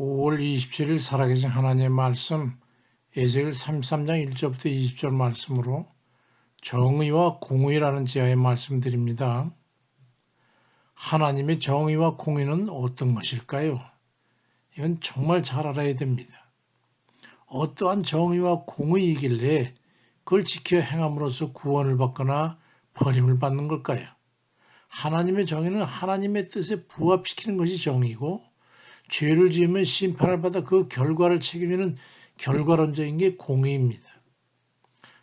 5월 27일 살아계신 하나님의 말씀 에ze겔 33장 1절부터 20절 말씀으로 정의와 공의라는 제하에 말씀드립니다. 하나님의 정의와 공의는 어떤 것일까요? 이건 정말 잘 알아야 됩니다. 어떠한 정의와 공의이길래 그걸 지켜 행함으로써 구원을 받거나 버림을 받는 걸까요? 하나님의 정의는 하나님의 뜻에 부합시키는 것이 정의고 죄를 지으면 심판을 받아 그 결과를 책임지는 결과론적인 게 공의입니다.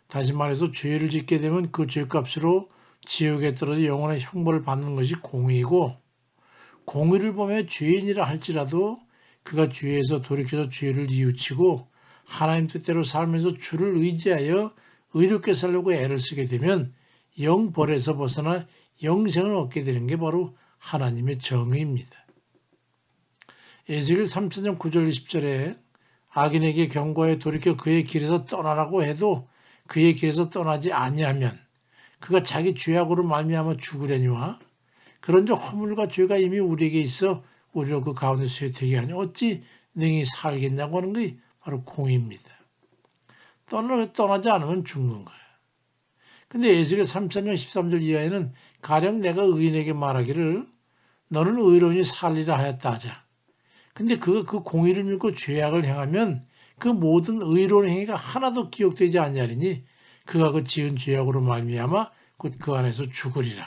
다시 말해서 죄를 짓게 되면 그 죄값으로 지옥에 떨어져 영원한 형벌을 받는 것이 공의이고 공의를 보며 죄인이라 할지라도 그가 죄에서 돌이켜서 죄를 뉘우치고 하나님 뜻대로 살면서 주를 의지하여 의롭게 살려고 애를 쓰게 되면 영벌에서 벗어나 영생을 얻게 되는 게 바로 하나님의 정의입니다. 에스겔 3장 9절 20절에 악인에게 경고해 돌이켜 그의 길에서 떠나라고 해도 그의 길에서 떠나지 아니하면 그가 자기 죄악으로 말미암아 죽으려니와 그런즉 허물과 죄가 이미 우리에게 있어 우리로 그 가운데 쇠퇴게 하니 어찌 능히 살겠냐고 하는 것이 바로 공입니다. 떠나, 떠나지 않으면 죽는 거예요. 근데 에스겔 3장 13절 이하에는 가령 내가 의인에게 말하기를 너는 의로운이 살리라 하였다 하자. 근데 그, 그 공의를 믿고 죄악을 행하면 그 모든 의로운 행위가 하나도 기억되지 아니하리니 그가 그 지은 죄악으로 말미암아 곧 그 안에서 죽으리라.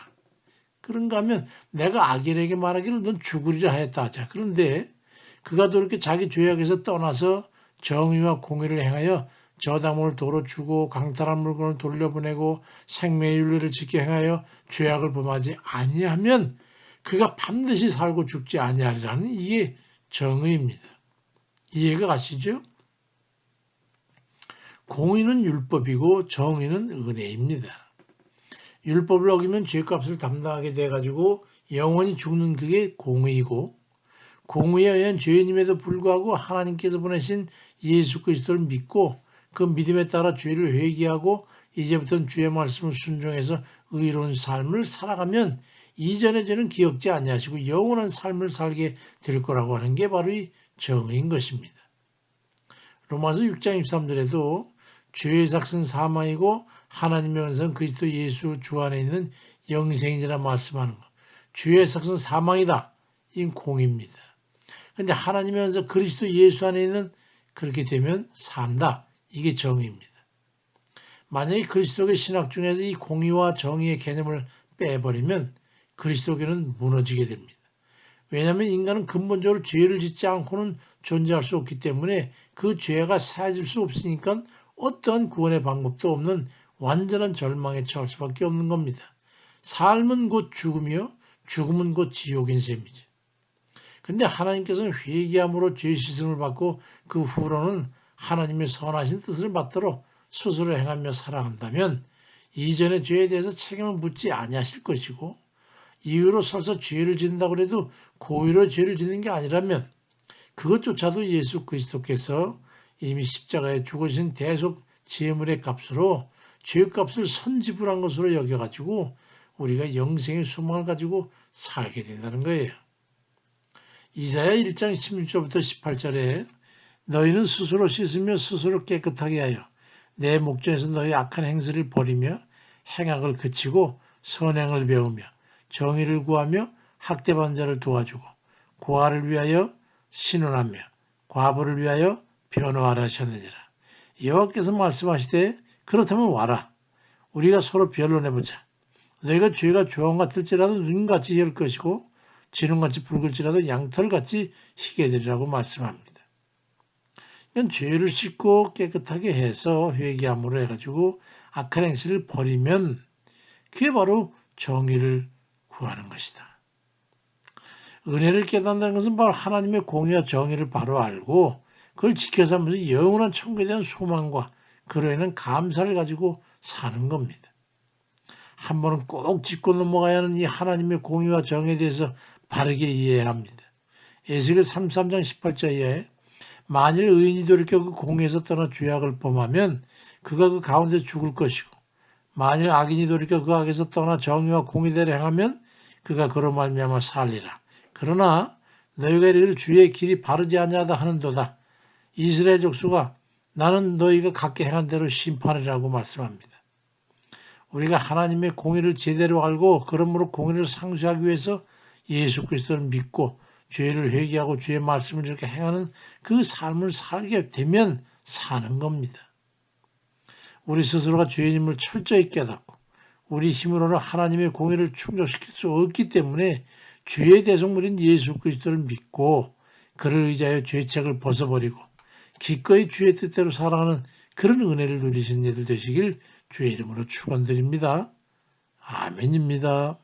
그런가 하면 내가 악인에게 말하기를 넌 죽으리라 하였다 하자. 그런데 그가 그렇게 자기 죄악에서 떠나서 정의와 공의를 행하여 저당을 도로 주고 강탈한 물건을 돌려보내고 생명의 윤리를 지켜 행하여 죄악을 범하지 아니하면 그가 반드시 살고 죽지 아니하리라는 이게 정의입니다. 이해가 가시죠? 공의는 율법이고 정의는 은혜입니다. 율법을 어기면 죄값을 담당하게 돼가지고 영원히 죽는 그게 공의이고 공의에 의한 죄인임에도 불구하고 하나님께서 보내신 예수 그리스도를 믿고 그 믿음에 따라 죄를 회개하고 이제부터는 주의 말씀을 순종해서 의로운 삶을 살아가면 이전의 죄는 기억지 아니하시고 영원한 삶을 살게 될 거라고 하는 게 바로 이 정의인 것입니다. 로마서 6장 23절에도 죄의 삭은 사망이고 하나님의 은선 그리스도 예수 주 안에 있는 영생이라 말씀하는 것. 죄의 삭은 사망이다. 이 공입니다. 근데 하나님의 은선 그리스도 예수 안에 있는 그렇게 되면 산다. 이게 정의입니다. 만약에 그리스도의 신학 중에서 이 공의와 정의의 개념을 빼버리면 그리스도교는 무너지게 됩니다. 왜냐하면 인간은 근본적으로 죄를 짓지 않고는 존재할 수 없기 때문에 그 죄가 사해질 수 없으니까 어떠한 구원의 방법도 없는 완전한 절망에 처할 수밖에 없는 겁니다. 삶은 곧 죽음이요, 죽음은 곧 지옥인 셈이죠. 근데 하나님께서는 회개함으로 죄 씻음을 받고 그 후로는 하나님의 선하신 뜻을 받도록 스스로 행하며 살아간다면 이전의 죄에 대해서 책임을 묻지 아니하실 것이고 이유로 서서 죄를 짓는다고 해도 고의로 죄를 짓는 게 아니라면 그것조차도 예수 그리스도께서 이미 십자가에 죽으신 대속 제물의 값으로 죄값을 선지불한 것으로 여겨가지고 우리가 영생의 소망을 가지고 살게 된다는 거예요. 이사야 1장 16절부터 18절에 너희는 스스로 씻으며 스스로 깨끗하게 하여 내 목전에서 너희 악한 행실을 버리며 행악을 그치고 선행을 배우며 정의를 구하며 학대받은 자를 도와주고 고아를 위하여 신원하며 과부를 위하여 변호하라 하셨느니라. 여호와께서 말씀하시되 그렇다면 와라. 우리가 서로 변론해보자. 너희가 죄가 조항 같을지라도 눈같이 열 것이고 지능같이 붉을지라도 양털같이 희게 되리라고 말씀합니다. 이건 죄를 씻고 깨끗하게 해서 회개함으로 해가지고 악한 행실을 버리면 그게 바로 정의를 구하는 것이다. 은혜를 깨닫는 것은 바로 하나님의 공의와 정의를 바로 알고 그걸 지켜서 하면서 영원한 천국에 대한 소망과 그로 인한 감사를 가지고 사는 겁니다. 한 번은 꼭 짚고 넘어가야 하는 이 하나님의 공의와 정의에 대해서 바르게 이해해야 합니다. 에스겔 33장 18절 이하에 만일 의인이 돌이켜 그 공에서 떠나 죄악을 범하면 그가 그 가운데 죽을 것이고 만일 악인이 돌이켜 그 악에서 떠나 정의와 공의대로 행하면 그가 그로 말미암아 살리라. 그러나 너희가 이를 주의 길이 바르지 아니하다 하는도다. 이스라엘 족수가 나는 너희가 갖게 행한 대로 심판이라고 말씀합니다. 우리가 하나님의 공의를 제대로 알고 그러므로 공의를 상수하기 위해서 예수 그리스도를 믿고 죄를 회개하고 주의 말씀을 이렇게 행하는 그 삶을 살게 되면 사는 겁니다. 우리 스스로가 죄인임을 철저히 깨닫고 우리 힘으로는 하나님의 공의를 충족시킬 수 없기 때문에 죄의 대성물인 예수 그리스도를 믿고 그를 의지하여 죄책을 벗어버리고 기꺼이 주의 뜻대로 살아가는 그런 은혜를 누리시는 이들 되시길 주의 이름으로 축원드립니다. 아멘입니다.